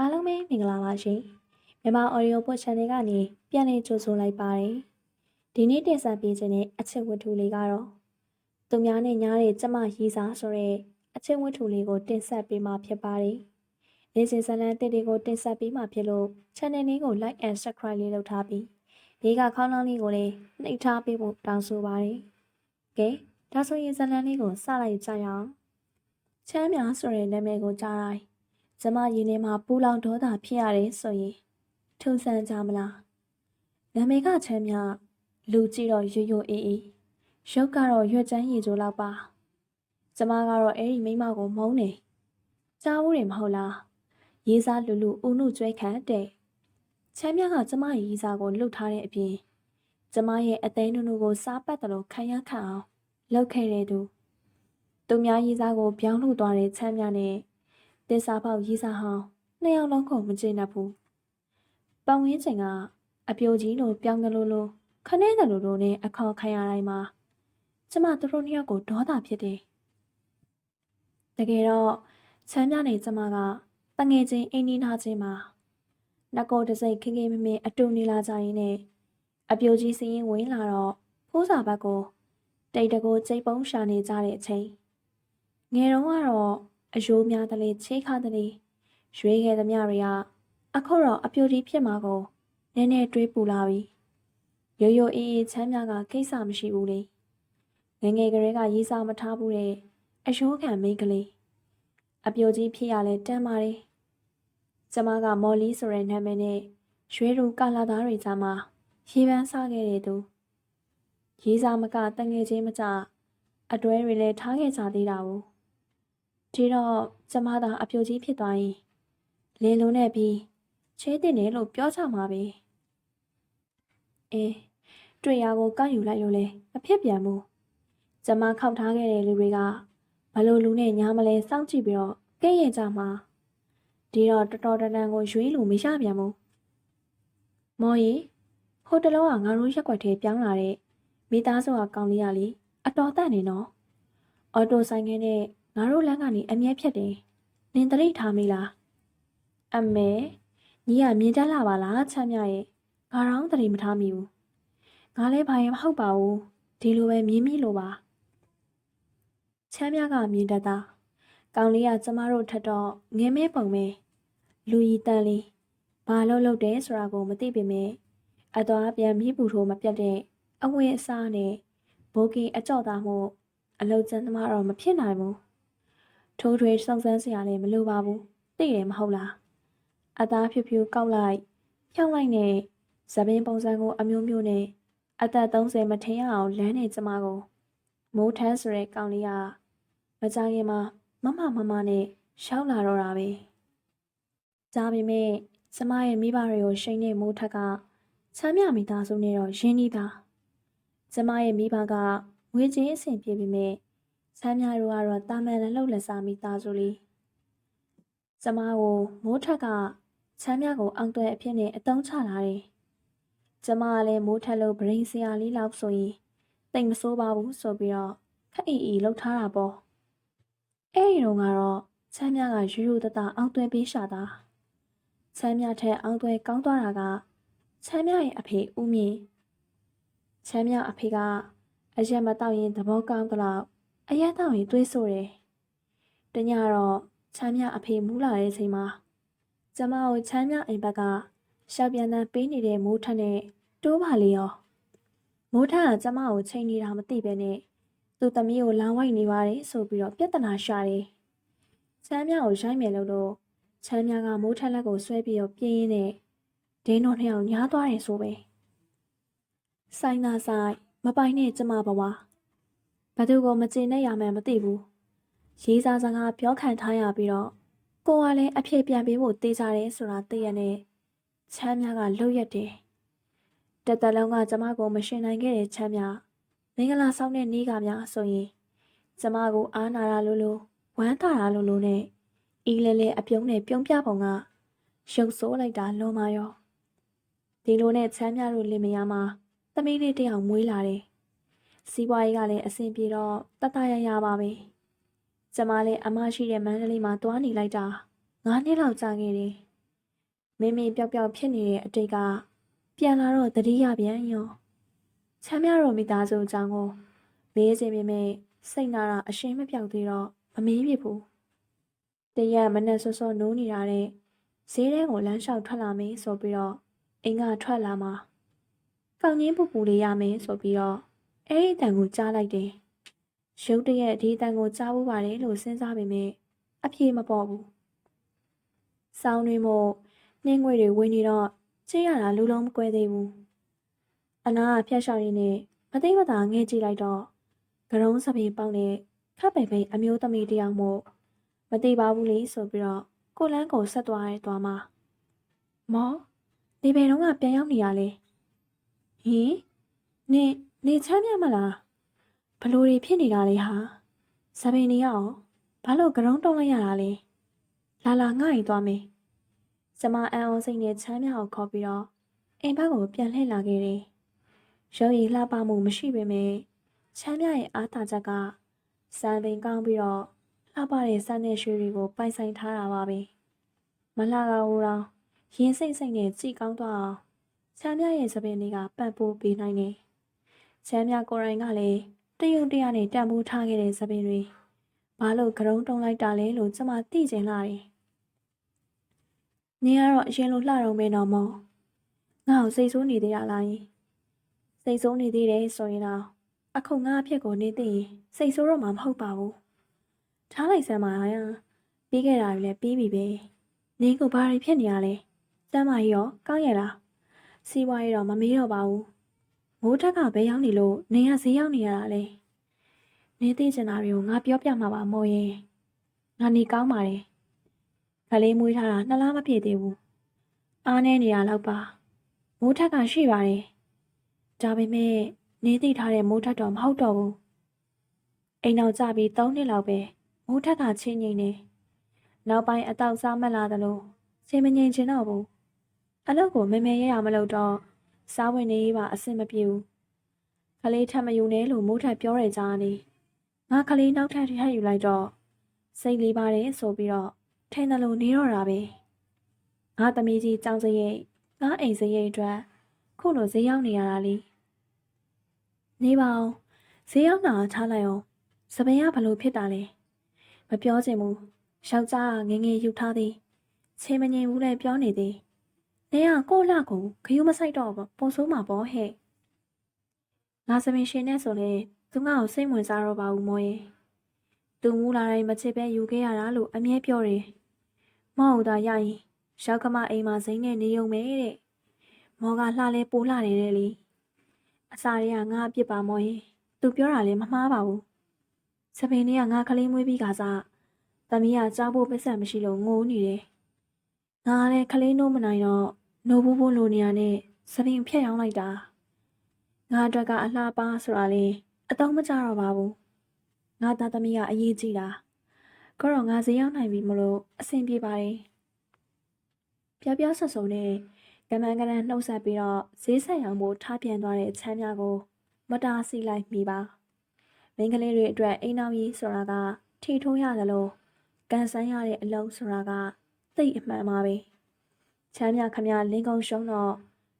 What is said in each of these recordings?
အားလုံးပဲမင်္ဂလာပါရှင်မြန်မာ audio book channel ကနေပြန်လည်ကြိုဆိုလိုက်ပါတယ်ဒီနေ့တင်ဆက်ပေးခြင်းတဲ့အချက်ဝတ္ထုလေးကတော့သူများနဲ့ညားတဲ့ကျမရီစာဆိုတဲ့အချက်ဝတ္ထုလေးကိုတင်ဆက်ပေးမှာဖြစ်ပါတယ်နေ့စဉ်ဇာတ်လမ်းတစ်တွေကိုတင်ဆက်ပေးမှာဖြစ်လို့ channel လေးကို like and subscribe လေးလုပ်ထားပြီးဘေးကခေါင်းလောင်းလေးကိုလည်းနှိပ်ထားပေးဖို့တောင်းဆိုပါတယ်ကဲဒါဆိုရင်ဇာတ်လမ်းလေးကိုစလိုက်ကြရအောင်ချမ်းမြဆိုတဲ့နာမည်ကိုကြားတိုင်း ကျမရင်ထဲမှာပူလောင်ဒေါသဖြစ်ရတယ်ဆိုရင်ထုံဆန်းကြမလားနာမည်ကချမ်းမြလူကြည့်တော့ရွရွအေးအေးရုပ်ကတော့ရွက်ချမ်းရည်ကြိုလောက်ပါကျမကတော့အဲ့ဒီမိန်းမကိုမုန်းနေကြားဘူးတယ်မဟုတ်လားရေးစားလူလူဦးနုကျွဲခံတဲ့ချမ်းမြကကျမရဲ့ရေးစားကိုလှုပ်ထားတဲ့အပြင်ကျမရဲ့အသိနုနုကိုစားပတ်တယ်လို့ခံရခန့်အောင်လှုပ်ခဲ့တဲ့သူသူများရေးစားကိုပြောင်းလှုပ်သွားတဲ့ချမ်းမြနဲ့ တင်စားပေါက်ရေးစားဟောင်းနှစ်ယောက်လုံးကိုမကျေနပ်ဘူး။ပတ်ဝန်းကျင်ကအပြိုကြီးလိုပြောင်းကလေးလိုခနဲ့တယ်လိုလိုနဲ့အခေါ်ခံရတိုင်းမှာကျမတို့နှစ်ယောက်ကိုဒေါသဖြစ်တယ်။တကယ်တော့ချမ်းမြနဲ့ကျမကတငယ်ချင်းအိမ်နီးနားချင်းမှာနှကောတစိတ်ခင်ခင်မမင်အတူနေလာကြရင်နဲ့အပြိုကြီးစရင်ဝင်လာတော့ဖိုးစာဘက်ကိုတိတ်တကိုစိတ်ပုံးရှာနေကြတဲ့အချိန်ငယ်တုန်းကတော့ အယိုးများတလေချေးခါတလေရွေးခဲ့သမျှတွေကအခုတော့အပြိုကြီးဖြစ်မှာကိုနည်းနည်းတွေးပူလာပြီရိုးရိုးအေးအေးချမ်းမြကကိစ္စမရှိဘူးလေငယ်ငယ်ကလေးကရေးစားမထားဘူးတဲ့အယိုးခံမိန်းကလေးအပြိုကြီးဖြစ်ရလဲတမ်းပါတယ်ကျမကမော်လီဆိုတဲ့နာမည်နဲ့ရွှေရူကာလာသားတွေကြားမှာရေပန်းစားခဲ့တဲ့သူရေးစားမကတငယ်ချင်းမကြအတွဲတွေလည်းထားခဲ့ကြသေးတာဘူး ဒီတော့ကျမသာအပြိုကြီးဖြစ်သွားရင်လင်းလုံးနဲ့ပြီးချေးတင်တယ်လို့ပြောချမှာပဲအေးတွေ့ရကိုကောက်ယူလိုက်လို့လေမဖြစ်ပြန်ဘူးကျမခောက်ထားခဲ့တဲ့လူတွေကဘလို့လူနဲ့ညားမလဲစောင့်ကြည့်ပြီးတော့ကဲ့ရဲ့ကြမှာဒီတော့တော်တော်တန်တန်ကိုရွေးလို့မရပြန်ဘူးမော်ရီဟိုတလောကငါတို့ရက်ွက်ထဲပြောင်းလာတဲ့မိသားစုကကောင်းလေးရလေအတော်တန့်နေနော်အော်တိုဆိုင်ငယ်နဲ့ ငါတို့လမ်းကနေအမြဲဖြတ်တယ်။နင်တရိပ်ထားမိလား။အမေညီကမြင်တတ်လာပါလားချမ်းမြရဲ့။ငါတော့တရိပ်မထားမိဘူး။ငါလည်းဘာရင်မဟုတ်ပါဘူး။ဒီလိုပဲမြင်မိလို့ပါ။ချမ်းမြကမြင်တတ်တာ။ကောင်လေးကကျမတို့ထက်တော့ငင်းမဲပုံမဲလူကြီးတန်လေးဘာလို့လုပ်တယ်ဆိုတာကိုမသိပေမဲ့အသွားပြန်မိပူထိုးမပြတ်တဲ့အဝင်းအစားနဲ့ဘိုးကင်အကြော့သားမှုအလုတ်ကျန်းသမားတော့မဖြစ်နိုင်ဘူး။ ထိုးထွေးစုံစမ်းစရာလည်းမလိုပါဘူး။သိတယ်မဟုတ်လား။အသားဖြူဖြူကောက်လိုက်ဖြောင်းလိုက်နဲ့ဇပင်းပုံစံကိုအမျိုးမျိုးနဲ့အသက်30မထင်ရအောင်လမ်းနေကျမကိုမိုးထမ်းဆိုတဲ့ကောင်လေးကမကြခင်မှာမမမမနဲ့ရှောက်လာတော့တာပဲ။ဒါပေမဲ့ကျမရဲ့မိဘတွေကိုရှိန်တဲ့မိုးထက်ကချမ်းမြမိသားစုနဲ့တော့ရင်းနှီးပါ။ကျမရဲ့မိဘကငွေချင်းအဆင်ပြေပေမဲ့ ဆမ်းမြတို့ကတော့တာမန်လည်းလှုပ်လက်စားမိသားစုလေးကျမကိုမိုးထက်ကချမ်းမြကိုအောင်သွဲအဖြစ်နဲ့အတုံးချလာတယ်ကျမကလည်းမိုးထက်လို့ဗရင်စရာလေးလောက်ဆိုရင်တိတ်မဆိုးပါဘူးဆိုပြီးတော့ခက်အီအီလှုပ်ထားတာပေါ့အဲ့ဒီတော့ကတော့ချမ်းမြကယူယူတတအောင်သွဲပေးရှာတာချမ်းမြထက်အောင်သွဲကောင်းသွားတာကချမ်းမြရဲ့အဖေဦးမြင့်ချမ်းမြအဖေကအရက်မတောက်ရင်သဘောကောင်းသလောက် အရက်တောက်ရင်သွေးဆိုးတယ်။တညတော့ချမ်းမြအဖေမူးလာတဲ့ချိန်မှာကျမကိုချမ်းမြအိမ်ဘက်ကရှောက်ပြန်တန်းပေးနေတဲ့မိုးထက်နဲ့တိုးပါလေရောမိုးထက်ကကျမကိုချိန်နေတာမသိပဲနဲ့သူ့သမီးကိုလောင်းဝိုက်နေပါတယ်ဆိုပြီးတော့ပြဿနာရှာတယ်။ချမ်းမြကိုရိုက်မယ်လို့တော့ချမ်းမြကမိုးထက်လက်ကိုဆွဲပြီးတော့ပြင်းရင်းနဲ့ဒင်းတော်နှစ်ယောက်ညားသွားတယ်ဆိုပဲ။ဆိုင်သာဆိုင်မပိုင်နဲ့ကျမဘဝ ဘသူကိုမကျင်နဲ့ရမှန်းမသိဘူးရေးစားစကားပြောခံထားရပြီးတော့ကိုကလည်းအဖြစ်ပြန်ပေးဖို့တေးကြတယ်ဆိုတာသိရနဲ့ချမ်းမြကလှုပ်ရက်တယ်တသက်လုံးကကျမကိုမရှင်နိုင်ခဲ့တဲ့ချမ်းမြမင်္ဂလာဆောင်တဲ့နေ့ကများဆိုရင်ကျမကိုအားနာတာလို့လို့ဝမ်းသာတာလို့လို့နဲ့အီးလဲလဲအပြုံးနဲ့ပြုံးပြပုံကရုပ်ဆိုးလိုက်တာလွန်မာရောဒီလိုနဲ့ချမ်းမြတို့လင်မယားမှာသမီးလေးတယောက်မွေးလာတယ်။ စီးပွားရေးကလည်းအဆင်ပြေတော့တတရရပါပဲ။ကျမလည်းအမရှိတဲ့မန္တလေးမှာတွားနေလိုက်တာ9နှစ်လောက်ကြာခဲ့တယ်မင်းမင်းပျောက်ပျောက်ဖြစ်နေတဲ့အတိတ်ကပြန်လာတော့တတိယပြန်ရောချမ်းမြတော်မိသားစုအကြောင်းကိုမေးစီပေမဲ့စိတ်နာတာအရှင်းမပြောက်သေးတော့မမေးပြဘူးတရက်မနဲ့စောစောနိုးနေတာတဲ့ဈေးထဲကိုလမ်းလျှောက်ထွက်လာမယ်ဆိုပြီးတော့အိမ်ကထွက်လာမှာကောင်းကြီးပူပူလေးရမယ်ဆိုပြီးတော့ အဲ့ဒီတန်ကိုကြားလိုက်တယ်ရုတ်တရက်ဒီတန်ကိုကြားဖို့ပါတယ်လို့စဉ်းစားပေမဲ့အပြေမပေါ်ဘူးစောင်းတွေမို့နှင်းငွေတွေဝင်နေတော့ကြည့်ရတာလူလုံးမကွဲသေးဘူးအနာကဖျက်ရှောက်ရင်းနဲ့မသိမသာငဲကြည့်လိုက်တော့ကရုံးစပင်ပေါက်နဲ့ခပ်ပိန်ပိန်အမျိုးသမီးတစ်ယောက်မို့မသိပါဘူးလေဆိုပြီးတော့ကိုလန်းကိုဆက်သွားရဲသွားမှာမောဒီဘယ်တော့ကပြန်ရောက်နေရလဲဟင်နေ နေချမ်းမြမလားဘလို့တွေဖြစ်နေတာလဲဟာစပင်နေရအောင်ဘာလို့ကရုံးတုံးလိုက်ရတာလဲလာလာငှာ့ရီသွားမယ်ကျမအန်အောင်စိတ်နဲ့ချမ်းမြကိုခေါ်ပြီးတော့အိမ်ဘက်ကိုပြန်လှည့်လာခဲ့တယ်ရုပ်ရည်လှပမှုမရှိပေမဲ့ချမ်းမြရဲ့အားသာချက်ကစံပင်ကောင်းပြီးတော့လှပတဲ့စမ်းတဲ့ရွှေတွေကိုပိုင်ဆိုင်ထားတာပါပဲမလှကဟိုတော့ရင်စိတ်စိတ်နဲ့ကြည်ကောင်းသွားအောင်ချမ်းမြရဲ့စပင်တွေကပတ်ပိုးပေးနိုင်တယ် ချမ်းမြကိုယ်တိုင်ကလည်းတယုံတရားနဲ့တန်ဖိုးထားခဲ့တဲ့စပင်တွေဘာလို့ကရုံးတုံးလိုက်တာလဲလို့ကျမသိချင်လာတယ်နေကတော့အရင်လိုလှတော့မဲတော့မောငါ့ကိုစိတ်ဆိုးနေသေးရလားယင်စိတ်ဆိုးနေသေးတယ်ဆိုရင်တော့အခုငါအဖြစ်ကိုနေသိရင်စိတ်ဆိုးတော့မှမဟုတ်ပါဘူးထားလိုက်စမ်းပါရပြီးခဲ့တာတွေလည်းပြီးပြီပဲနင်းကိုဘာတွေဖြစ်နေရလဲစမ်းမကြီးရောကောင်းရလားစီးပွားရေးတော့မမေးတော့ပါဘူး မိုးထက်ကဘယ်ရောက်နေလို့နင်းကဈေးရောက်နေရတာလဲနေသိချင်တာတွေကိုငါပြောပြမှာပါမို့ရင်ငါနေကောင်းပါတယ်ခလေးမွေးထားတာနှစ်လမပြည့်သေးဘူးအားနေနေရတော့ပါမိုးထက်ကရှိပါတယ်ဒါပေမဲ့နေသိထားတဲ့မိုးထက်တော့မဟုတ်တော့ဘူးအိမ်အောင်ကြပြီး၃နှစ်လောက်ပဲမိုးထက်ကချင်းငိမ့်နေနောက်ပိုင်းအတောက်စားမလာသလိုချင်းမငိမ့်ချင်တော့ဘူးအလုပ်ကိုမဲမဲရရမလုပ်တော့ စားဝင်နေပါအဆင်မပြေဘူးခလေးထပ်မယူနဲ့လို့မိုးထက်ပြောရကြနေငါခလေးနောက်ထပ်ထပ်ယူလိုက်တော့စိတ်လေးပါတယ်ဆိုပြီးတော့ထင်းတယ်လို့နေတော့တာပဲငါသမီးကြီးကြောင်စရိတ်ငါအိမ်စရိတ်အတွက်ခုလိုဈေးရောက်နေရတာလေနေပါအောင်ဈေးရောက်တာထားလိုက်အောင်စပင်ကဘလို့ဖြစ်တာလဲမပြောချင်ဘူးယောက်ျားကငယ်ငယ်ယူထားသည်ချင်းမငြိမ်ဘူးလည်းပြောနေသည် နေကကိုလှကိုခယူးမဆိုင်တော့ဘူးပုံဆိုးမှာပေါ့ဟဲ့ငါစပင်ရှင်နဲ့ဆိုလေသူငါ့ကိုစိတ်ဝင်စားတော့ပါဘူးမောရဲ့သူမူလာတိုင်းမချစ်ပဲယူခဲ့ရတာလို့အမြဲပြောတယ်မဟုတ်တာရရင်ရောက်ကမအိမ်မှာစိမ့်နဲ့နေုံပဲတဲ့မောကလှလဲပိုးလှတယ်တဲ့လေအစာတွေကငါအပြစ်ပါမောရင်သူပြောတာလည်းမမှားပါဘူးစပင်တွေကငါကလေးမွေးပြီးကစားသမီးကကြားဖို့ပတ်စံမရှိလို့ငိုနေတယ် ငါလည်းကလေးနိုးမနိုင်တော့နိုးဘူးဘူးလိုနေရနဲ့စပင်ဖြတ်ရောက်လိုက်တာငါအတွက်ကအလှပါဆိုတာလေအတော့မကြတော့ပါဘူးငါသားသမီးကအရေးကြီးတာခေါတော့ငါဈေးရောက်နိုင်ပြီမလို့အဆင်ပြေပါတယ်ပြပြဆဆုံနဲ့ကမန်ကရန်နှုတ်ဆက်ပြီးတော့ဈေးဆက်ရောင်ဖို့ထားပြန်သွားတဲ့ချမ်းများကို မတားစီလိုက်မိပါမိန်းကလေးတွေအတွက်အိမ်နောက်ကြီးဆိုတာကထီထိုးရသလိုကန်ဆန်းရတဲ့အလုံးဆိုတာက သိအမှန်ပါပဲချမ်းမြခမလင်းကုံရှုံးတော့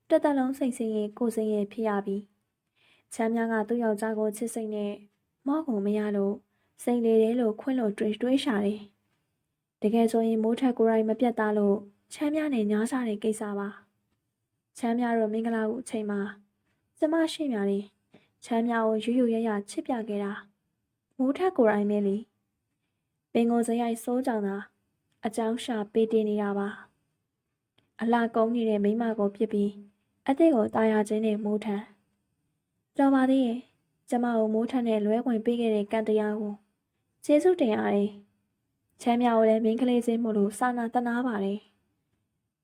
တက်တက်လုံးစိတ်ဆင်းရဲကိုယ်ဆင်းရဲဖြစ်ရပြီချမ်းမြကသူ့ယောက်ျားကိုချစ်စိတ်နဲ့မော့ကုန်မရလို့စိတ်လေတယ်လို့ခွင့်လို့တွေးတွေးရှာတယ်တကယ်ဆိုရင်မိုးထက်ကိုယ်တိုင်မပြတ်သားလို့ချမ်းမြနဲ့ညားစားတဲ့ကိစ္စပါချမ်းမြတော့မင်္ဂလာကိုအချိန်မှာကျမရှိမြနေချမ်းမြကိုယူယူရရချစ်ပြခဲ့တာမိုးထက်ကိုယ်တိုင်ပဲလေပင်ကိုစရိုက်စိုးကြောင်သာ အကြောင်းရှာပေးတင်နေတာပါအလှကုန်းနေတဲ့မိမကိုပြစ်ပြီးအသက်ကိုတာယာခြင်းနဲ့မိုးထန်တော်ပါသေးရဲ့ကျမကိုမိုးထန်နဲ့လွဲဝင်ပေးခဲ့တဲ့ကံတရားကိုကျေးဇူးတင်ရတယ်ချမ်းမြကိုလည်းမင်းကလေးချင်းမို့လို့စာနာတနာပါတယ်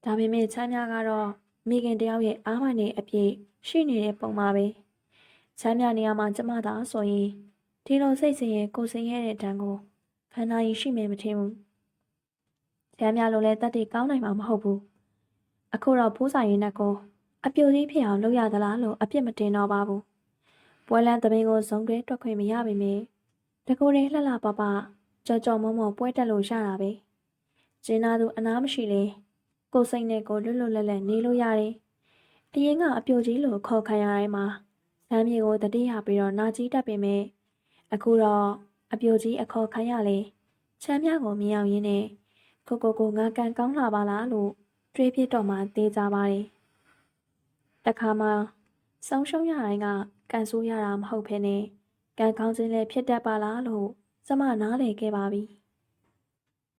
ဒါပေမဲ့ချမ်းမြကတော့မိခင်တယောက်ရဲ့အားမနဲ့အပြည့်ရှိနေတဲ့ပုံပါပဲချမ်းမြနေရာမှာကျမသာဆိုရင်ဒီလိုစိတ်ဆင်းရဲကိုယ်ဆင်းရဲတဲ့တန်းကိုဖန်နာရီရှိမယ်မထင်ဘူး ချမ်းမြလိုလဲတက်တည်ကောင်းနိုင်မှာမဟုတ်ဘူးအခုတော့ဖိုးစာရင်နဲ့ကိုအပြိုကြီးဖြစ်အောင်လုပ်ရသလားလို့အပြစ်မတင်တော့ပါဘူးပွဲလန်းသမင်းကိုဇုံတွဲတွက်ခွင့်မရပါမေတကူရင်လှလှပပကြော်ကြော်မောမောပွဲတက်လို့ရတာပဲကျင်းသားသူအနားမရှိလေကိုယ်စိတ်နဲ့ကိုယ်လွတ်လွတ်လပ်လပ်နေလို့ရတယ်။အရင်ကအပြိုကြီးလိုခေါ်ခံရတိုင်းမှာလမ်းမြေကိုတတိယပြီးတော့နာကြီးတက်ပေမဲ့အခုတော့အပြိုကြီးအခေါ်ခံရလေချမ်းမြကိုမြင်အောင်ရင်းနဲ့ ကိုကိုကိုငါကန်ကောင်းလာပါလားလို့တွေးပြတော့မှသေးကြပါတယ်။တခါမှဆုံးရှုံးရတိုင်းကကန်ဆိုးရတာမဟုတ်ဘဲနဲ့ကန်ကောင်းခြင်းလည်းဖြစ်တတ်ပါလားလို့ကျမနားလည်ခဲ့ပါပြီ။